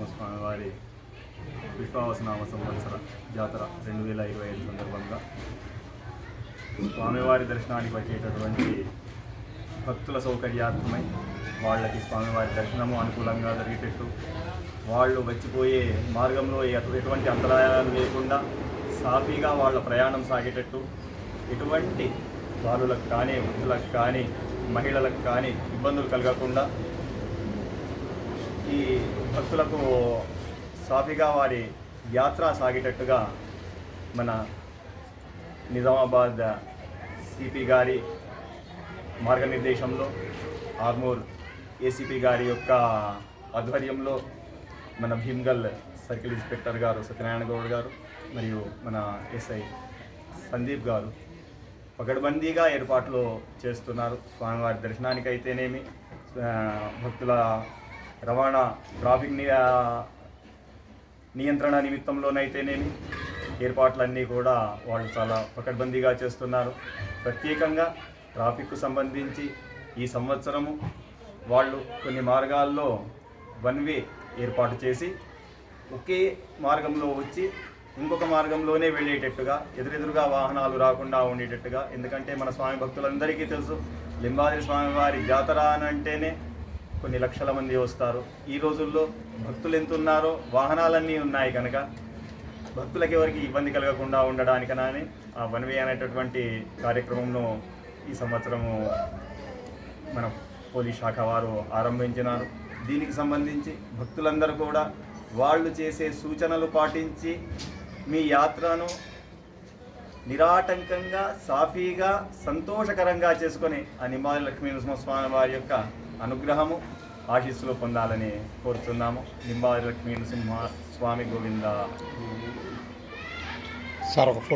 లక్ష్మీ నరసింహస్వామి వారి విశ్వావసనామ సంవత్సర జాతర రెండు వేల ఇరవై ఐదు సందర్భంగా. స్వామివారి దర్శనానికి వచ్చేటటువంటి భక్తుల సౌకర్యార్థమై వాళ్ళకి స్వామివారి దర్శనము అనుకూలంగా జరిగేటట్టు. వాళ్ళు వచ్చిపోయే మార్గంలో ఎటువంటి అంతరాయాలు లేకుండా సాఫీగా వాళ్ళ ప్రయాణం సాగేటట్టు. ఎటువంటి బాలులకు కానీ వృద్ధులకు కానీ మహిళలకు కానీ ఇబ్బందులు కలగకుండా ఈ భక్తులకు సాఫీగా వారి యాత్ర సాగేటట్టుగా మన నిజామాబాద్ సిపి గారి మార్గనిర్దేశంలో ఆర్మూర్ ఏసీపీ గారి యొక్క ఆధ్వర్యంలో మన భీమ్గల్ సర్కిల్ ఇన్స్పెక్టర్ గారు సత్యనారాయణ గౌడ్ గారు మరియు మన ఎస్ఐ సందీప్ గారు పకడ్బందీగా ఏర్పాట్లు చేస్తున్నారు స్వామివారి దర్శనానికి అయితేనేమి భక్తుల రవాణా ట్రాఫిక్ ని- నియంత్రణ నిమిత్తంలోనైతేనేమి ఏర్పాట్లన్నీ కూడా వాళ్ళు చాలా పకడ్బందీగా చేస్తున్నారు. ప్రత్యేకంగా ట్రాఫిక్కు సంబంధించి ఈ సంవత్సరము వాళ్ళు కొన్ని మార్గాల్లో వన్ వే ఏర్పాటు చేసి ఒకే మార్గంలో వచ్చి ఇంకొక మార్గంలోనే వెళ్ళేటట్టుగా ఎదురెదురుగా వాహనాలు రాకుండా ఉండేటట్టుగా ఎందుకంటే మన స్వామి భక్తులందరికీ తెలుసు లింబాద్రి స్వామివారి జాతర అని అంటేనే కొన్ని లక్షల మంది వస్తారు. ఈ రోజుల్లో భక్తులు ఎంత ఉన్నారో వాహనాలన్నీ ఉన్నాయి కనుక భక్తులకి ఎవరికి ఇబ్బంది కలగకుండా ఉండడానికనని ఆ వన్ వే అనేటటువంటి కార్యక్రమంను ఈ సంవత్సరము మన పోలీస్ శాఖ వారు ఆరంభించినారు. దీనికి సంబంధించి భక్తులందరూ కూడా వాళ్ళు చేసే సూచనలు పాటించి మీ యాత్రను నిరాటంకంగా సాఫీగా సంతోషకరంగా చేసుకొని ఆ నిమ్మాది లక్ష్మీ నరసింహస్వామి వారి యొక్క అనుగ్రహము ఆశీస్సులు పొందాలని కోరుతున్నాము నింబాది లక్ష్మీ నరసింహ స్వామి గోవింద. సార్ ఒక ఫోటో